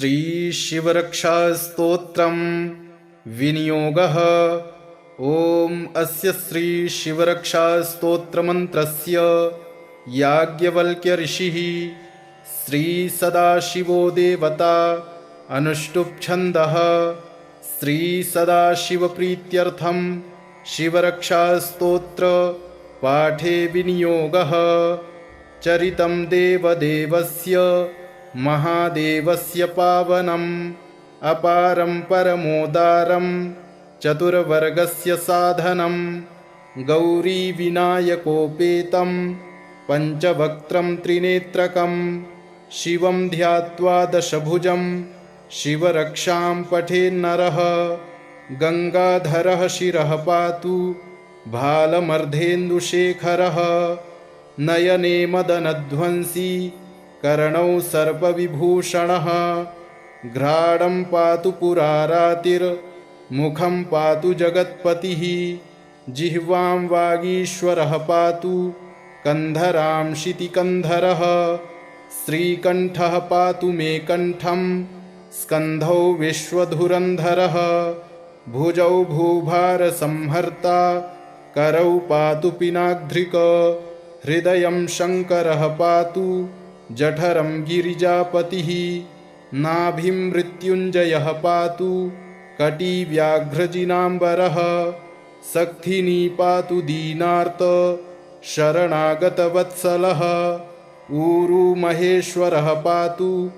श्रीशिवरक्षास्तोत्रं विनियोगः। ॐ अस्य श्रीशिवरक्षास्तोत्रमन्त्रस्य याज्ञवल्क्यऋषिः श्रीसदाशिवो देवता अनुष्टुप्छन्दः। श्रीसदाशिवप्रीत्यर्थं शिवरक्षास्तोत्रपाठे विनियोगः। चरितं देवदेवस्य महादेवस्य पावनम् अपारं परमोदारं चतुर्वर्गस्य साधनं गौरीविनायकोपेतं पञ्चवक्त्रं त्रिनेत्रकं शिवं ध्यात्वा दशभुजं शिवरक्षां पठेन्नरः गङ्गाधरः शिरः पातु भालमर्धेन्दुशेखरः नयने मदनध्वंसी कर्णौ सर्पविभूषणः घ्राणं पातु पुरारातिर्मुखं पातु जगत्पतिः। जिह्वां वागीश्वरः पातु कन्धरां। शितिकन्धरः श्रीकण्ठः पातु मे कण्ठं स्कन्धौ विश्वधुरन्धरः। भुजौ भूभारसंहर्ता करौ पातु पिनाघ्रिक। हृदयं शङ्करः पातु जठरं गिरिजापतिः। नाभिं मृत्युञ्जयः पातु। कटिव्याघ्रजिनाम्बरः। सक्थिनी पातु दीनार्त। शरणागतवत्सलः। ऊरुमहेश्वरः पातु।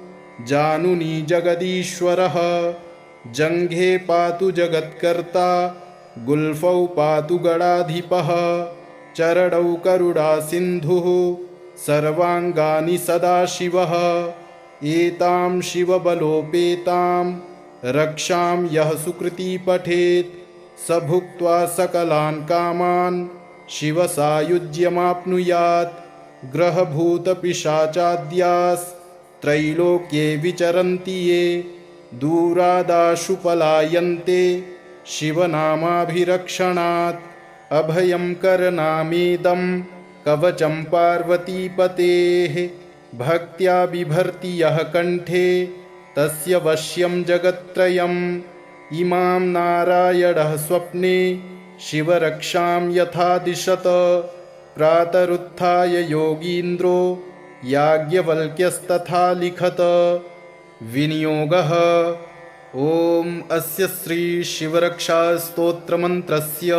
जानुनी जगदीश्वरः। जङ्घे पातु जगत्कर्ता। गुल्फौ पातु गणाधिपः चरणौ करुणासिन्धुः सर्वाङ्गानि सदाशिवः एतां शिवबलोपेतां रक्षां यः सुकृती पठेत् स भुक्त्वा सकलान् कामान् शिवसायुज्यमाप्नुयात्। ग्रहभूतपिशाचाद्यास्त्रैलोक्ये विचरन्ति ये दूरादाशु पलायन्ते शिवनामाभिरक्षणात्। अभयं करनामेदं कवचं पार्वतीपतेः भक्त्या बिभर्ति यः कण्ठे तस्य वश्यं जगत्त्रयम्। इमां नारायणः स्वप्ने शिवरक्षां यथा दिशत प्रातरुत्थाय योगीन्द्रो याज्ञवल्क्यस्तथा लिखत। विनियोगः। ॐ अस्य श्रीशिवरक्षास्तोत्रमन्त्रस्य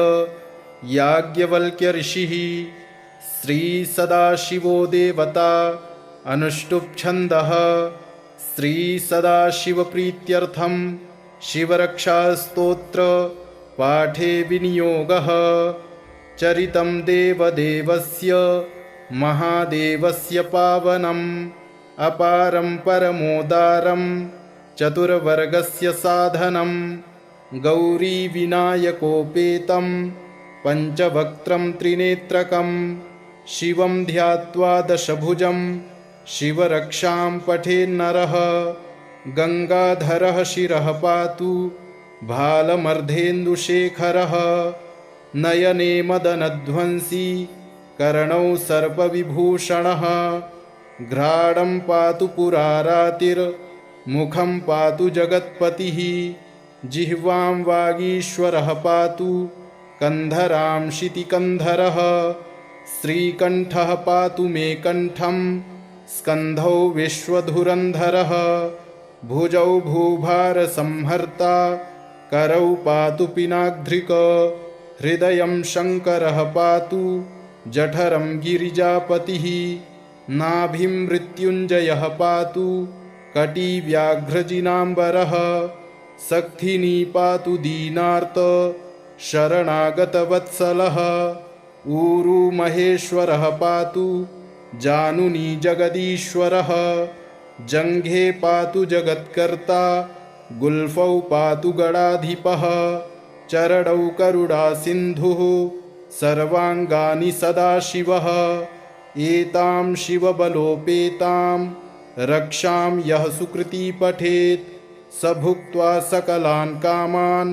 याज्ञवल्क्यऋषिः श्रीसदाशिवो देवता अनुष्टुप्छन्दः। श्रीसदाशिवप्रीत्यर्थं शिवरक्षास्तोत्रपाठे विनियोगः। चरितं देवदेवस्य महादेवस्य पावनम् अपारं परमोदारं चतुर्वर्गस्य साधनं गौरीविनायकोपेतं पञ्चवक्त्रं त्रिनेत्रकं शिवं ध्यात्वा दशभुजं शिवरक्षां पठेन्नरः गङ्गाधरः शिरः पातु भालमर्धेन्दुशेखरः नयने मदनध्वंसी कर्णौ सर्पविभूषणः घ्राणं पातु पुरारातिर्मुखं पातु जगत्पतिः जिह्वां वागीश्वरः पातु कन्धरां। शितिकन्धरः श्रीकण्ठः पातु मे कण्ठं स्कन्धौ विश्वधुरन्धरः। भुजौ भूभारसंहर्ता। करौ पातु पिनाघ्रिक। हृदयं शङ्करः पातु। जठरं गिरिजापतिः। नाभिं मृत्युञ्जयः पातु। कटिव्याघ्रजिनाम्बरः। सक्थिनी पातु दीनार्त। शरणागतवत्सलः ऊरुमहेश्वरः पातु जानुनी जगदीश्वरः जङ्घे पातु जगत्कर्ता गुल्फौ पातु गणाधिपः चरणौ करुणासिन्धुः सर्वाङ्गानि सदाशिवः एतां शिवबलोपेतां रक्षां यः सुकृती पठेत् स भुक्त्वा सकलान् कामान्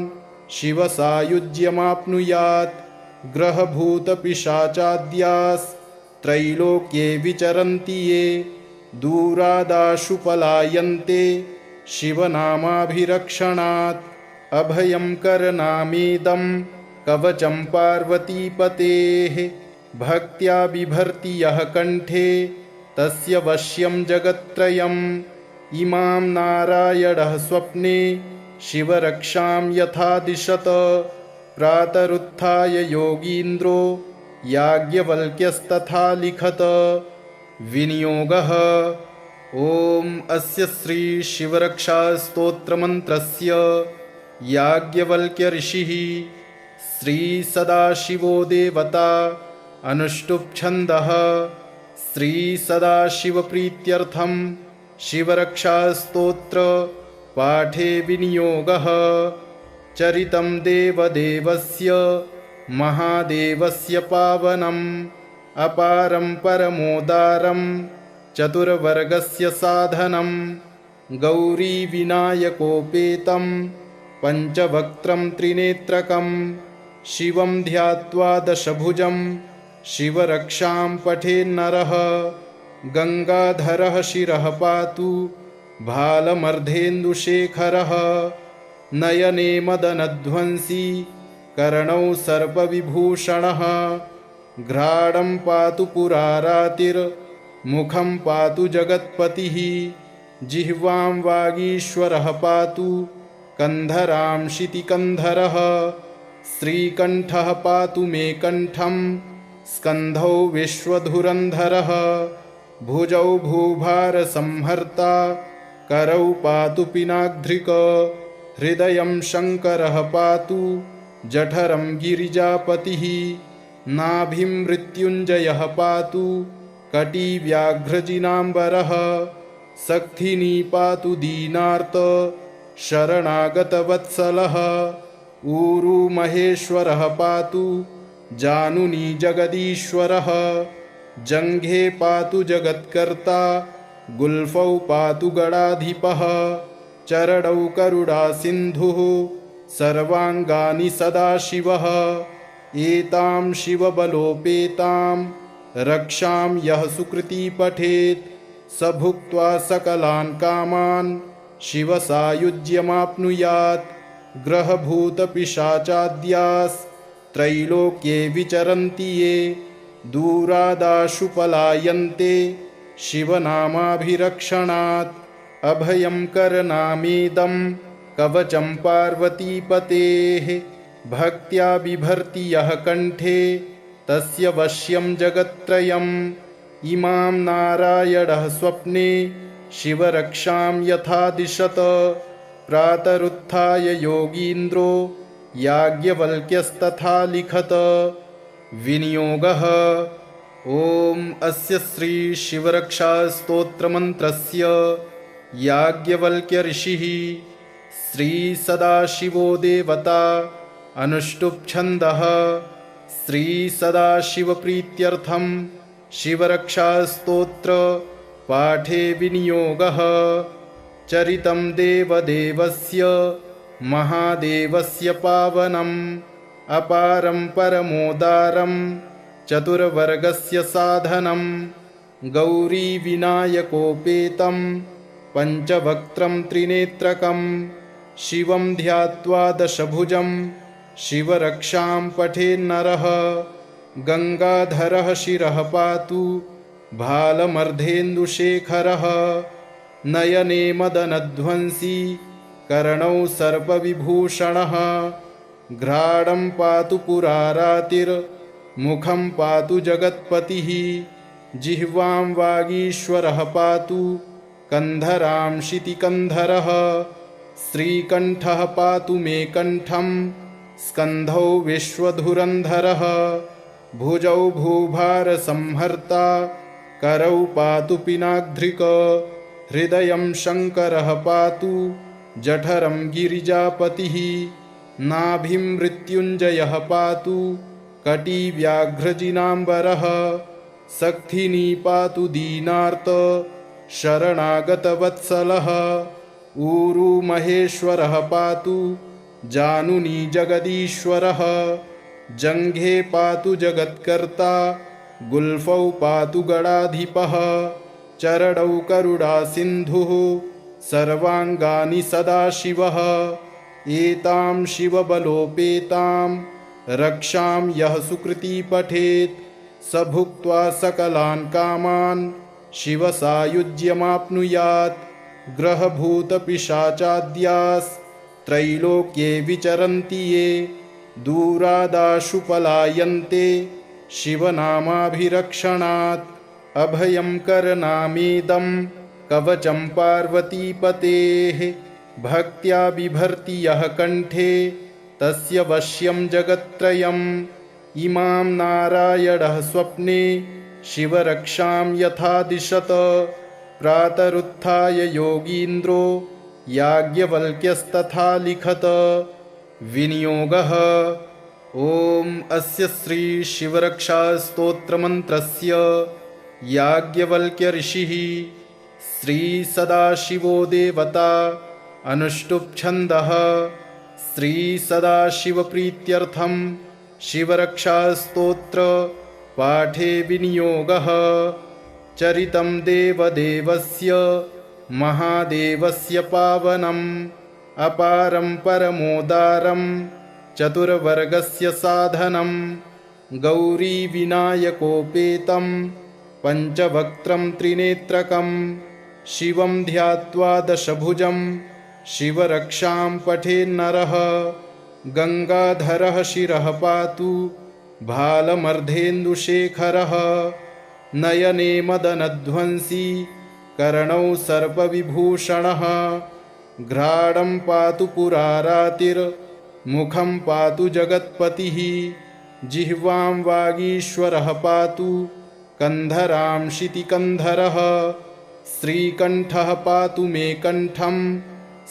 शिवसायुज्यमाप्नुयात् ग्रहभूतपिशाचाद्यास्त्रैलोक्ये विचरन्ति ये दूरादाशु पलायन्ते शिवनामाभिरक्षणात् अभयं करनामेदं कवचं पार्वतीपतेः भक्त्या बिभर्ति यः कण्ठे तस्य वश्यं जगत्त्रयम् इमां नारायणः स्वप्ने शिवरक्षां यथा दिशत प्रातरुत्थाय योगीन्द्रो याज्ञवल्क्यस्तथा लिखत। विनियोगः। ॐ अस्य श्रीशिवरक्षास्तोत्रमन्त्रस्य याज्ञवल्क्यऋषिः श्रीसदाशिवो देवता अनुष्टुप्छन्दः। श्रीसदाशिवप्रीत्यर्थं शिवरक्षास्तोत्र पाठे विनियोगः चरितं देवदेवस्य महादेवस्य पावनम् अपारं परमोदारं चतुर्वर्गस्य साधनं गौरीविनायकोपेतं पञ्चवक्त्रं त्रिनेत्रकं शिवं ध्यात्वा दशभुजं शिवरक्षां पठेन्नरः गङ्गाधरः शिरः पातु भालमर्धेन्दुशेखरः नयने मदनध्वंसी कर्णौ सर्पविभूषणः घ्राणं पातु पुरारातिर्मुखं पातु जगत्पतिः। जिह्वां वागीश्वरः पातु कन्धरां। शितिकन्धरः श्रीकण्ठः पातु मे कण्ठं स्कन्धौ विश्वधुरन्धरः। भुजौ भूभारसंहर्ता करौ पातु पिनाघ्रिक हृदयं शङ्करः पातु जठरं गिरिजापतिः नाभिं मृत्युञ्जयः पातु कटिव्याघ्रजिनाम्बरः सक्थिनी पातु दीनार्त शरणागतवत्सलः ऊरुमहेश्वरः पातु जानुनी जगदीश्वरः जङ्घे पातु जगत्कर्ता गुल्फौ पातु गणाधिपः चरणौ करुणासिन्धुः सर्वाङ्गानि सदाशिवः। एतां शिवबलोपेतां रक्षां यः सुकृती पठेत् स भुक्त्वा सकलान् कामान् शिवसायुज्यमाप्नुयात्। ग्रहभूतपिशाचाद्यास्त्रैलोक्ये विचरन्ति ये दूरादाशु पलायन्ते शिवनामाभिरक्षणात् अभयं करनामेदं कवचं पार्वतीपतेः भक्त्या बिभर्ति यः कण्ठे तस्य वश्यं जगत्त्रयम् इमां नारायणः स्वप्ने शिवरक्षां यथा दिशत प्रातरुत्थाय योगीन्द्रो याज्ञवल्क्यस्तथा लिखत। विनियोगः। ॐ अस्य श्रीशिवरक्षास्तोत्रमन्त्रस्य याज्ञवल्क्यऋषिः श्रीसदाशिवो देवता अनुष्टुप्छन्दः श्रीसदाशिवप्रीत्यर्थं शिवरक्षास्तोत्र पाठे विनियोगः। चरितं देवदेवस्य महादेवस्य पावनम् अपारं परमोदारं चतुर्वर्गस्य साधनं गौरीविनायकोपेतं पञ्चवक्त्रं त्रिनेत्रकं शिवं ध्यात्वा दशभुजं शिवरक्षां पठेन्नरः गङ्गाधरः शिरः पातु भालमर्धेन्दुशेखरः नयने मदनध्वंसी कर्णौ सर्पविभूषणः घ्राणं पातु पुरारातिर्मुखं पातु जगत्पतिः जिह्वां वागीश्वरः पातु कन्धरां। शितिकन्धरः श्रीकण्ठः पातु मे कण्ठं। स्कन्धौ विश्वधुरन्धरः। भुजौ भूभारसंहर्ता। करौ पातु पिनाघ्रिक हृदयं शङ्करः पातु। जठरं गिरिजापतिः। नाभिं मृत्युञ्जयः पातु। कटिव्याघ्रजिनाम्बरः। सक्थिनी पातु दीनार्त शरणागतवत्सलः। ऊरुमहेश्वरः पातु जानुनी जगदीश्वरः। जङ्घे पातु जगत्कर्ता गुल्फौ पातु गणाधिपः। चरणौ करुणासिन्धुः सर्वाङ्गानि सदाशिवः एतां शिवबलोपेतां रक्षां यः सुकृती पठेत् स भुक्त्वा सकलान् कामान् शिवसायुज्यमाप्नुयात्। ग्रहभूतपिशाचाद्यास्त्रैलोक्ये विचरन्ति ये। दूरादाशु पलायन्ते शिवनामाभिरक्षणात्। अभयं करनामेदं कवचं पार्वतीपतेः। भक्त्या बिभर्ति यः कण्ठे। तस्य वश्यं जगत्त्रयम्। इमां नारायणः स्वप्ने शिवरक्षां यथा दिशत प्रातरुत्थाय योगीन्द्रो याज्ञवल्क्यस्तथा लिखत। विनियोगः। ॐ अस्य श्रीशिवरक्षास्तोत्रमन्त्रस्य याज्ञवल्क्यऋषिः श्रीसदाशिवो देवता अनुष्टुप्छन्दः। श्रीसदाशिवप्रीत्यर्थं शिवरक्षास्तोत्र पाठे विनियोगः। चरितं देवदेवस्य महादेवस्य पावनम् अपारं परमोदारं चतुर्वर्गस्य साधनं गौरीविनायकोपेतं पञ्चवक्त्रं त्रिनेत्रकं शिवं ध्यात्वा दशभुजं शिवरक्षां पठेन्नरः गङ्गाधरः शिरः पातु भालमर्धेन्दुशेखरः नयने मदनध्वंसी कर्णौ सर्पविभूषणः घ्राणं पातु पुरारातिर्मुखं पातु जगत्पतिः जिह्वां वागीश्वरः पातु कन्धरां शितिकन्धरः श्रीकण्ठः पातु मे कण्ठं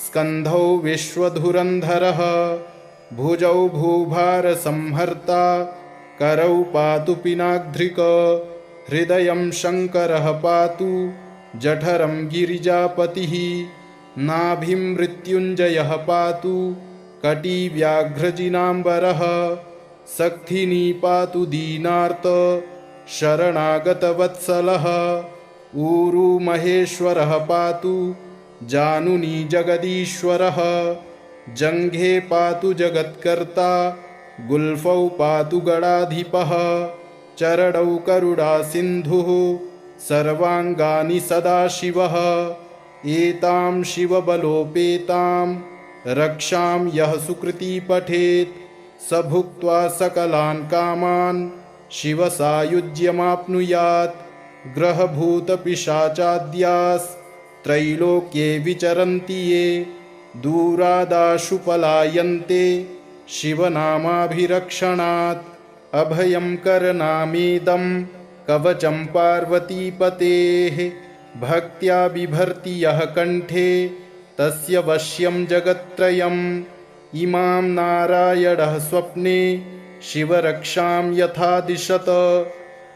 स्कन्धौ विश्वधुरन्धरः भुजौ भूभारसंहर्ता करौ पातु पिनाग्ध्रिक हृदयं शङ्करः पातु जठरं गिरिजापतिः। नाभिं मृत्युञ्जयः पातु कटिव्याघ्रजिनाम्बरः। सक्थिनी पातु दीनार्त शरणागतवत्सलः। ऊरुमहेश्वरः पातु जानुनी जगदीश्वरः। जङ्घे पातु जगत्कर्ता गुल्फौ पातु गणाधिपः चरणौ करुणासिन्धुः सर्वाङ्गानि सदाशिवः। एतां शिवबलोपेतां रक्षां यः सुकृती पठेत् स भुक्त्वा सकलान् कामान् शिवसायुज्यमाप्नुयात्। ग्रहभूतपिशाचाद्यास्त्रैलोक्ये विचरन्ति ये दूरादाशु पलायन्ते शिवनामाभिरक्षणात् अभयं करनामेदं कवचं पार्वतीपतेः भक्त्या बिभर्ति यः कण्ठे तस्य वश्यं जगत्त्रयम् इमां नारायणः स्वप्ने शिवरक्षां यथा दिशत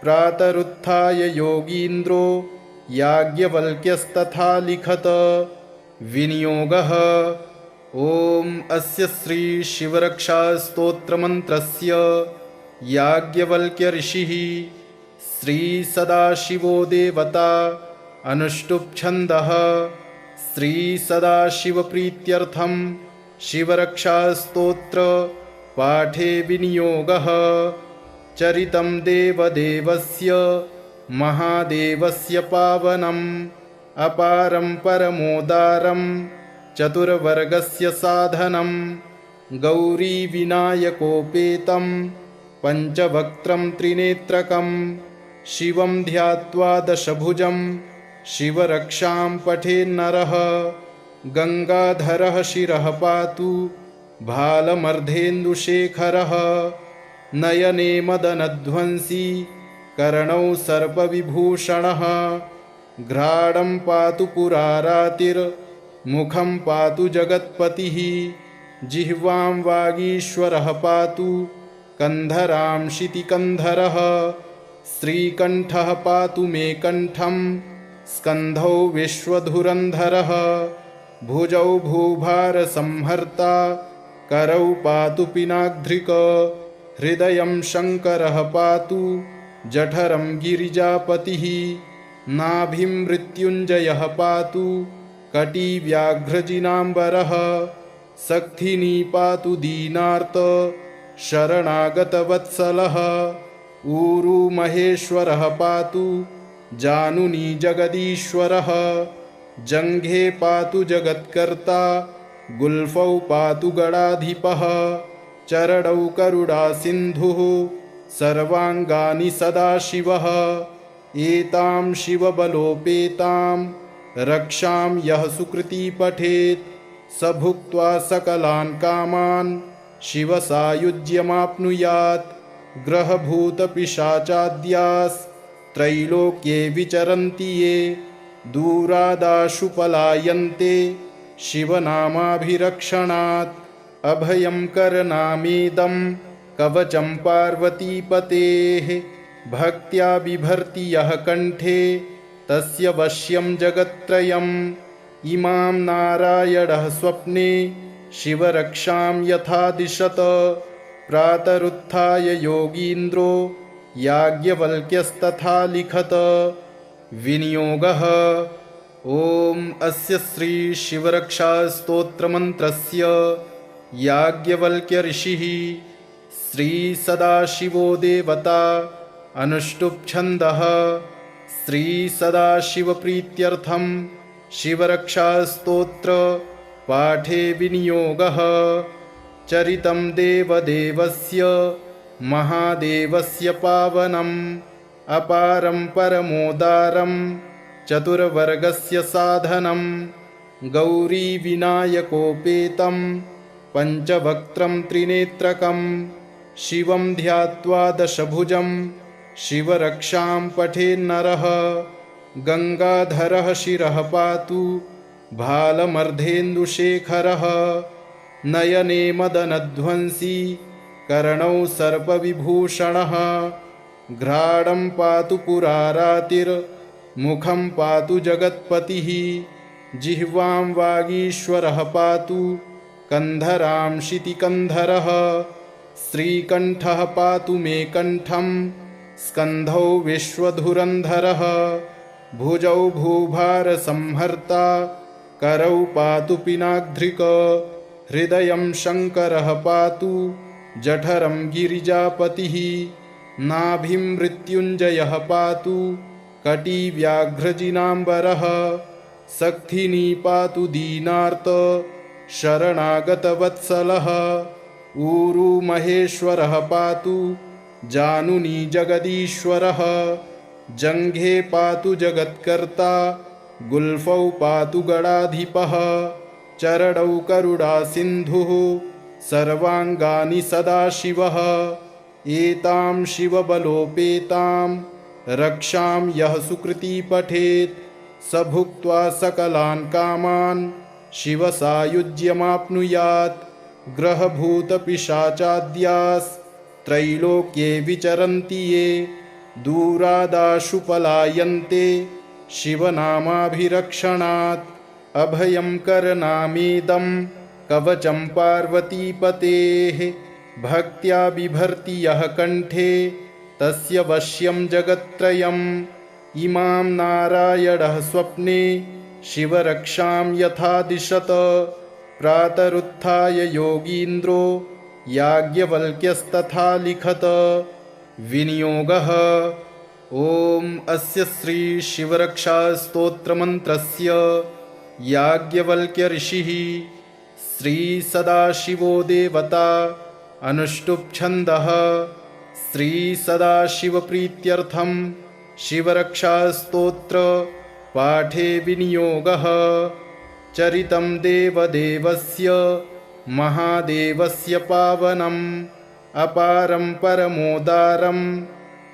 प्रातरुत्थाय योगीन्द्रो याज्ञवल्क्यस्तथा लिखत। विनियोगः ॐ अस्य श्रीशिवरक्षास्तोत्रमन्त्रस्य याज्ञवल्क्यऋषिः श्रीसदाशिवो देवता अनुष्टुप्छन्दः श्रीसदाशिवप्रीत्यर्थं शिवरक्षास्तोत्र पाठे विनियोगः। चरितं देवदेवस्य महादेवस्य पावनम् अपारं परमोदारं चतुर्वर्गस्य साधनं। गौरीविनायकोपेतं पञ्चवक्त्रं त्रिनेत्रकं शिवं ध्यात्वा दशभुजं शिवरक्षां पठेन्नरः गङ्गाधरः शिरः पातु भालमर्धेन्दुशेखरः नयने मदनध्वंसी कर्णौ सर्पविभूषणः घ्राणं पातु पुरारातिर्मुखं पातु जगत्पतिः जिह्वां वागीश्वरः पातु कन्धरां शितिकन्धरः श्रीकण्ठः पातु मे कण्ठं स्कन्धौ विश्वधुरन्धरः भुजौ भूभारसंहर्ता करौ पातु पिनाग्ध्रिक हृदयं शङ्करः पातु जठरं गिरिजापतिः नाभिं मृत्युञ्जयः पातु कटिव्याघ्रजिनाम्बरः सक्थिनी पातु दीनार्त शरणागतवत्सलः ऊरुमहेश्वरः पातु जानुनी जगदीश्वरः जङ्घे पातु जगत्कर्ता गुल्फौ पातु गणाधिपः चरणौ करुणासिन्धुः सर्वाङ्गानि सदाशिवः एतां शिवबलोपेतां रक्षां यः सुकृती पठेत् स भुक्त्वा सकलान् कामान् शिवसायुज्यमाप्नुयात्। ग्रहभूतपिशाचाद्यास्त्रैलोक्ये विचरन्ति ये दूरादाशु पलायन्ते शिवनामाभिरक्षणात्। अभयं करनामेदं कवचं पार्वतीपतेः भक्त्या बिभर्ति यः कण्ठे तस्य वश्यं जगत्त्रयम्। इमां नारायणः स्वप्ने शिवरक्षां यथा दिशत। प्रातरुत्थाय योगीन्द्रो याज्ञवल्क्यस्तथा लिखत। विनियोगः। ॐ अस्य श्रीशिवरक्षास्तोत्रमन्त्रस्य याज्ञवल्क्यऋषिः श्रीसदाशिवो देवता अनुष्टुप्छन्दः श्रीसदाशिवप्रीत्यर्थं शिवरक्षास्तोत्रपाठे विनियोगः। चरितं देवदेवस्य महादेवस्य पावनम् अपारं परमोदारं चतुर्वर्गस्य साधनं गौरीविनायकोपेतं पञ्चवक्त्रं त्रिनेत्रकं शिवं ध्यात्वा दशभुजं शिवरक्षां पठेन्नरः गङ्गाधरः शिरः पातु भालमर्धेन्दुशेखरः नयने मदनध्वंसी कर्णौ सर्पविभूषणः घ्राणं पातु पुरारातिर्मुखं पातु जगत्पतिः जिह्वां वागीश्वरः पातु कन्धरां शितिकन्धरः श्रीकण्ठः पातु मे कण्ठं स्कन्धौ विश्वधुरन्धरः भुजौ भूभारसंहर्ता करौ पातु पिनाघ्रिक हृदयं शङ्करः पातु जठरं गिरिजापतिः नाभिं मृत्युञ्जयः पातु कटिव्याघ्रजिनाम्बरः सक्थिनी पातु दीनार्त शरणागतवत्सलः ऊरुमहेश्वरः पातु जानुनी जगदीश्वरः। जङ्घे पातु जगत्कर्ता गुल्फौ पातु गणाधिपः चरणौ करुणासिन्धुः सर्वाङ्गानि सदाशिवः एतां शिवबलोपेतां रक्षां यः सुकृती पठेत् स भुक्त्वा सकलान् कामान् शिवसायुज्यमाप्नुयात् ग्रहभूतपिशाचाद्यास्त्रैलोक्ये विचरन्ति ये दूरादाशु पलायन्ते शिवनामाभिरक्षणात् अभयं करनामेदं कवचं पार्वतीपतेः भक्त्या बिभर्ति यः कण्ठे तस्य वश्यं जगत्त्रयम् इमां नारायणः स्वप्ने शिवरक्षां यथा दिशत प्रातरुत्थाय योगीन्द्रो याज्ञवल्क्यस्तथा लिखत। विनियोगः। ॐ अस्य श्रीशिवरक्षास्तोत्रमन्त्रस्य। याज्ञवल्क्यऋषिः श्रीसदाशिवो देवता अनुष्टुप्छन्दः। श्रीसदाशिवप्रीत्यर्थं शिवरक्षास्तोत्रपाठे विनियोगः। चरितं देवदेवस्य महादेवस्य पावनम् अपारं परमोदारं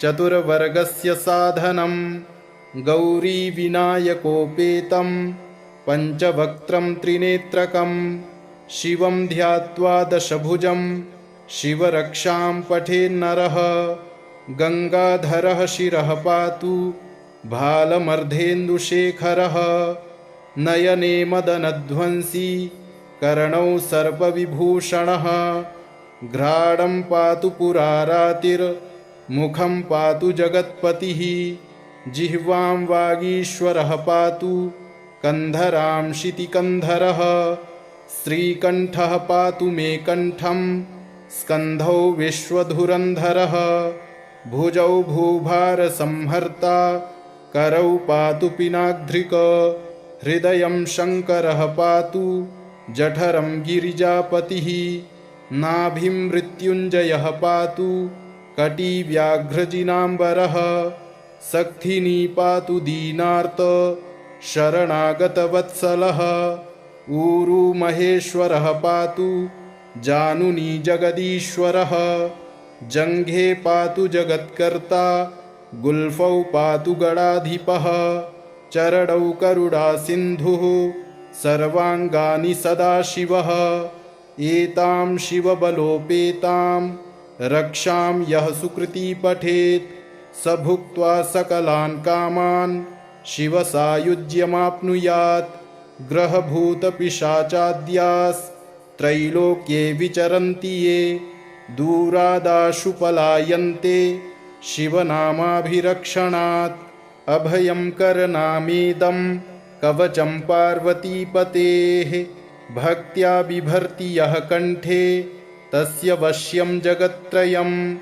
चतुर्वर्गस्य साधनं गौरीविनायकोपेतं पञ्चवक्त्रं त्रिनेत्रकं शिवं ध्यात्वा दशभुजं शिवरक्षां पठेन्नरः गङ्गाधरः शिरः पातु भालमर्धेन्दुशेखरः नयने मदनध्वंसी कर्णौ सर्पविभूषणः घ्राणं पातु पुरारातिर्मुखं पातु जगत्पतिः। जिह्वां वागीश्वरः पातु कन्धरांशितिकन्धरः श्रीकण्ठः पातु मे कण्ठं स्कन्धौ विश्वधुरन्धरः। भुजौ भूभारसंहर्ता करौ पातु पिनाघ्रिक। हृदयं शङ्करः पातु जठरं गिरिजापतिः नाभिं मृत्युञ्जयः पातु कटिव्याघ्रजिनाम्बरः सक्थिनी पातु दीनार्त शरणागतवत्सलः ऊरू महेश्वरः पातु जानुनी जगदीश्वरः जङ्घे पातु जगत्कर्ता गुल्फौ पातु गणाधिपः चरणौ करुणासिन्धुः सर्वाङ्गानि सदाशिवः एतां शिवबलोपेतां रक्षां यः सुकृती पठेत् स भुक्त्वा सकलान् कामान् शिवसायुज्यमाप्नुयात्। ग्रहभूतपिशाचाद्यास्त्रैलोक्ये विचरन्ति ये दूरादाशु पलायन्ते शिवनामाभिरक्षणात्। अभयं करनामेदं कवचं पार्वतीपतेः भक्त्या बिभर्ति यः कण्ठे तस्य वश्यं जगत्त्रयम्।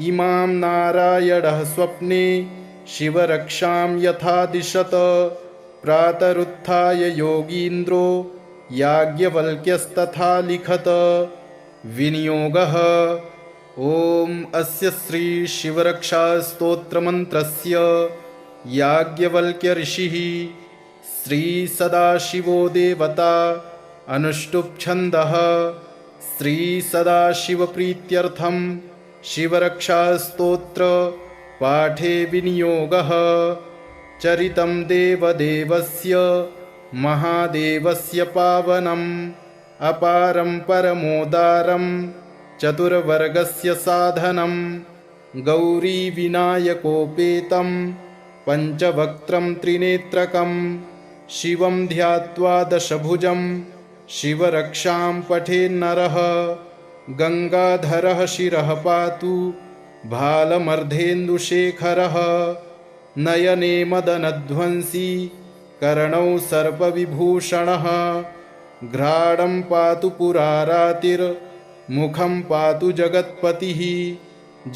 इमां नारायणः स्वप्ने शिवरक्षां यथा दिशत प्रातरुत्थाय योगीन्द्रो याज्ञवल्क्यस्तथा लिखत। विनियोगः। ॐ अस्य श्रीशिवरक्षास्तोत्रमन्त्रस्य याज्ञवल्क्यऋषिः श्रीसदाशिवो देवता अनुष्टुप्छन्दः। श्रीसदाशिवप्रीत्यर्थं शिवरक्षास्तोत्रपाठे विनियोगः। चरितं देवदेवस्य महादेवस्य पावनम् अपारं परमोदारं चतुर्वर्गस्य साधनं गौरीविनायकोपेतं पञ्चवक्त्रं त्रिनेत्रकं शिवं ध्यात्वा दशभुजं शिवरक्षां पठेन्नरः गङ्गाधरः शिरः पातु भालमर्धेन्दुशेखरः नयने मदनध्वंसी कर्णौ सर्पविभूषणः घ्राणं पातु पुरारातिर्मुखं पातु जगत्पतिः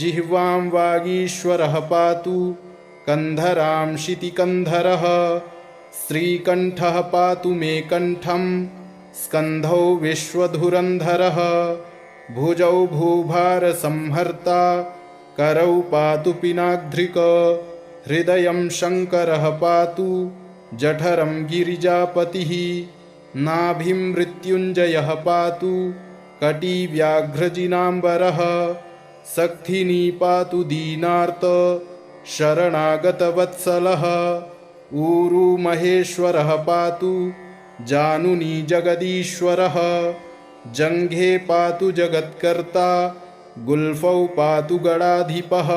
जिह्वां वागीश्वरः पातु कन्धरांशितिकन्धरः श्रीकण्ठः पातु मे कण्ठं स्कन्धौ विश्वधुरन्धरः। भुजौ भूभारसंहर्ता। करौ पातु पिनाघ्रिक हृदयं शङ्करः पातु। जठरं गिरिजापतिः। नाभिं मृत्युञ्जयः पातु। कटिव्याघ्रजिनाम्बरः। सक्थिनी पातु दीनार्त। शरणागतवत्सलः ऊरू महेश्वरः पातु जानुनी जगदीश्वरः जङ्घे पातु जगत्कर्ता गुल्फौ पातु गणाधिपः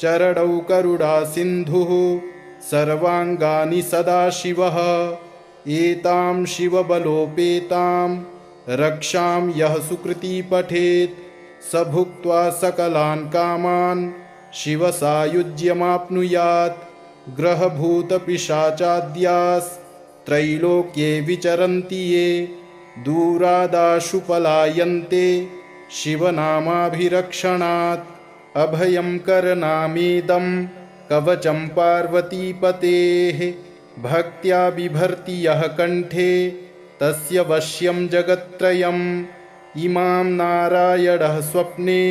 चरणौ करुणासिन्धुः सर्वाङ्गानि सदाशिवः एतां शिवबलोपेतां रक्षां यः सुकृती पठेत् स भुक्त्वा सकलान् कामान् शिवसायुज्यमाप्नुयात् ग्रहभूतपिशाचाद्यास्त्रैलोक्ये विचरन्ति ये दूरादाशु पलायन्ते शिवनामाभिरक्षणात् अभयं करनामेदं कवचं पार्वतीपतेः भक्त्या बिभर्ति यः कण्ठे तस्य वश्यं जगत्त्रयम् इमां नारायणः स्वप्ने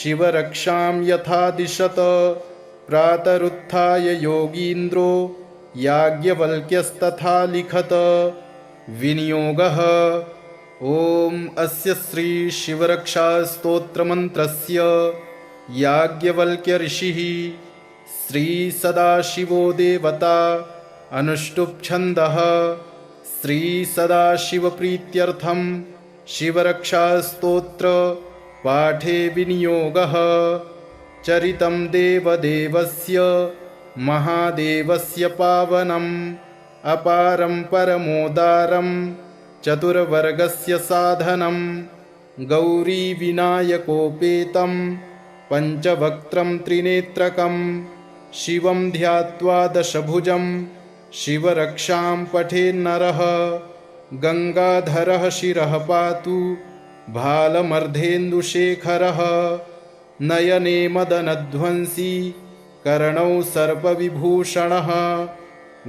शिवरक्षां यथा दिशत प्रातरुत्थाय योगीन्द्रो याज्ञवल्क्यस्तथा लिखत। विनियोगः। ॐ अस्य श्रीशिवरक्षास्तोत्रमन्त्रस्य याज्ञवल्क्यऋषिः श्रीसदाशिवो देवता अनुष्टुप्छन्दः। श्रीसदाशिवप्रीत्यर्थं शिवरक्षास्तोत्रपाठे विनियोगः चरितं देवदेवस्य महादेवस्य पावनम् अपारं परमोदारं चतुर्वर्गस्य साधनं गौरीविनायकोपेतं पञ्चवक्त्रं त्रिनेत्रकं शिवं ध्यात्वा दशभुजं शिवरक्षां पठेन्नरः गङ्गाधरः शिरः पातु भालमर्धेन्दुशेखरः नयने मदनध्वंसी कर्णौ सर्पविभूषणः।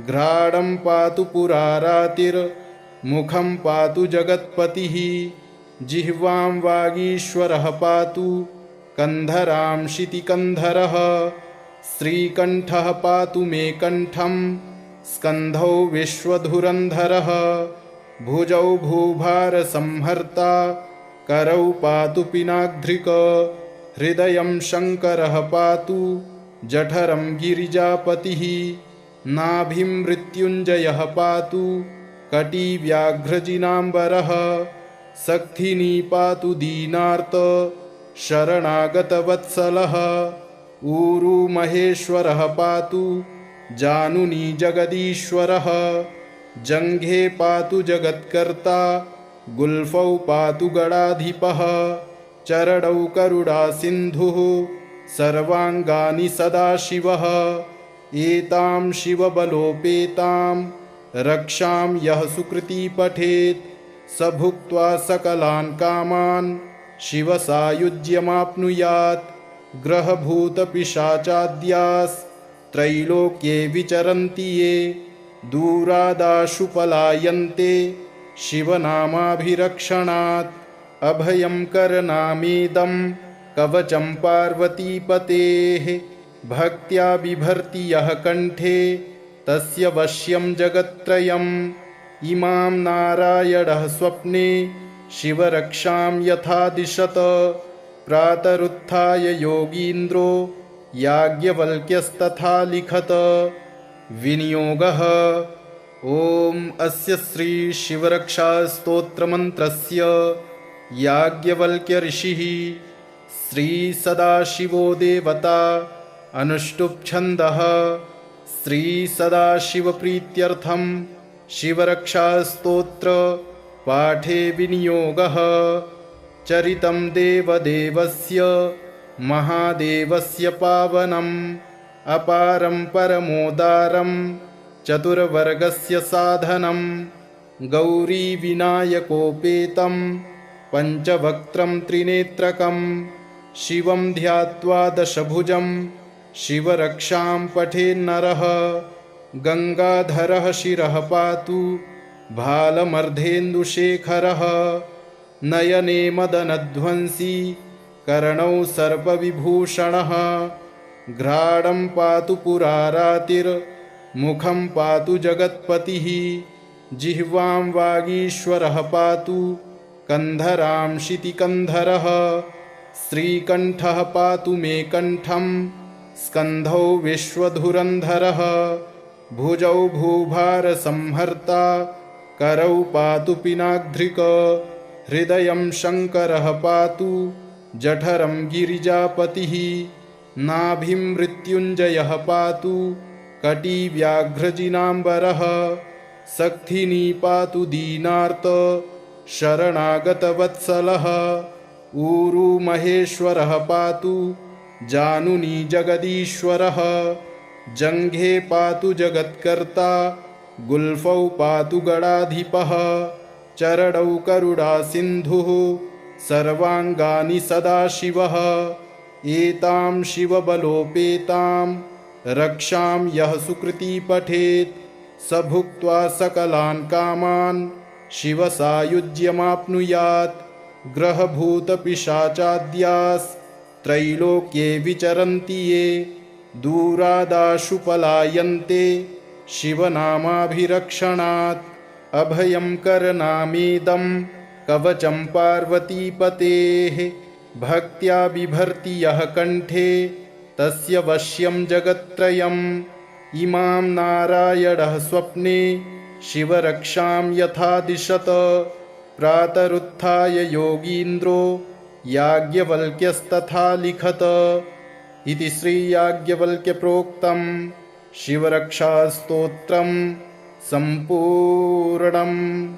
घ्राणं पातु पुरारातिर्मुखं पातु जगत्पतिः। जिह्वां वागीश्वरः पातु कन्धरां शितिकन्धरः श्रीकण्ठः पातु मे कण्ठं स्कन्धौ विश्वधुरन्धरः। भुजौ भूभारसंहर्ता करौ पातु पिनाघ्रिक हृदयं शङ्करः पातु जठरं गिरिजापतिः नाभिं मृत्युञ्जयः पातु कटिव्याघ्रजिनाम्बरः सक्थिनी पातु दीनार्त शरणागतवत्सलः ऊरुमहेश्वरः पातु जानुनी जगदीश्वरः जङ्घे पातु जगत्कर्ता गुल्फौ पातु गणाधिपः चरणौ करुणासिन्धुः सर्वाङ्गानि सदाशिवः एतां शिवबलोपेतां रक्षां यः सुकृती पठेत् स भुक्त्वा सकलान् कामान् शिवसायुज्यमाप्नुयात्। ग्रहभूतपिशाचाद्यास्त्रैलोक्ये विचरन्ति ये दूरादाशु पलायन्ते शिवनामाभिरक्षणात् अभयं करनामेदं कवचं पार्वतीपतेः भक्त्या बिभर्ति यः कण्ठे तस्य वश्यं जगत्त्रयम् इमां नारायणः स्वप्ने शिवरक्षां यथा दिशत प्रातरुत्थाय योगीन्द्रो याज्ञवल्क्यस्तथा लिखत। विनियोगः। ॐ अस्य श्रीशिवरक्षास्तोत्रमन्त्रस्य याज्ञवल्क्यऋषिः श्रीसदाशिवो देवता अनुष्टुप्छन्दः श्रीसदाशिवप्रीत्यर्थं शिवरक्षास्तोत्र पाठे विनियोगः। चरितं देवदेवस्य महादेवस्य पावनम् अपारं परमोदारं चतुर्वर्गस्य साधनं गौरीविनायकोपेतं पञ्चवक्त्रं त्रिनेत्रकं शिवं ध्यात्वा दशभुजं शिवरक्षां पठेन्नरः गङ्गाधरः शिरः पातु भालमर्धेन्दुशेखरः नयने मदनध्वंसी कर्णौ सर्पविभूषणः घ्राणं पातु पुरारातिर्मुखं पातु जगत्पतिः जिह्वां वागीश्वरः पातु कन्धरां। शितिकन्धरः श्रीकण्ठः पातु मे कण्ठं स्कन्धौ विश्वधुरन्धरः। भुजौ भूभारसंहर्ता करौ पातु पिनाघ्रिक। हृदयं शङ्करः पातु जठरं गिरिजापतिः। नाभिं मृत्युञ्जयः पातु कटिव्याघ्रजिनाम्बरः। सक्थिनी पातु दीनार्त शरणागतवत्सलः। ऊरुमहेश्वरः पातु जानुनी जगदीश्वरः। जङ्घे पातु जगत्कर्ता गुल्फौ पातु गणाधिपः। चरणौ करुणासिन्धुः सर्वाङ्गानि सदाशिवः एतां शिवबलोपेतां रक्षां यः सुकृती पठेत् स भुक्त्वा सकलान् कामान् शिवसायुज्यमाप्नुयात्। ग्रहभूतपिशाचाद्यास्त्रैलोक्ये विचरन्ति ये। दूरादाशु पलायन्ते शिवनामाभिरक्षणात्। अभयं करनामेदं। कवचं पार्वतीपतेः। भक्त्या बिभर्ति यः कण्ठे। तस्य वश्यं जगत्त्रयम्। इमां नारायणः स्वप्ने शिवरक्षां यथा दिशत प्रातरुत्थाय योगीन्द्रो याज्ञवल्क्यस्तथा लिखत। इति श्रीयाज्ञवल्क्यप्रोक्तं शिवरक्षास्तोत्रं सम्पूर्णम्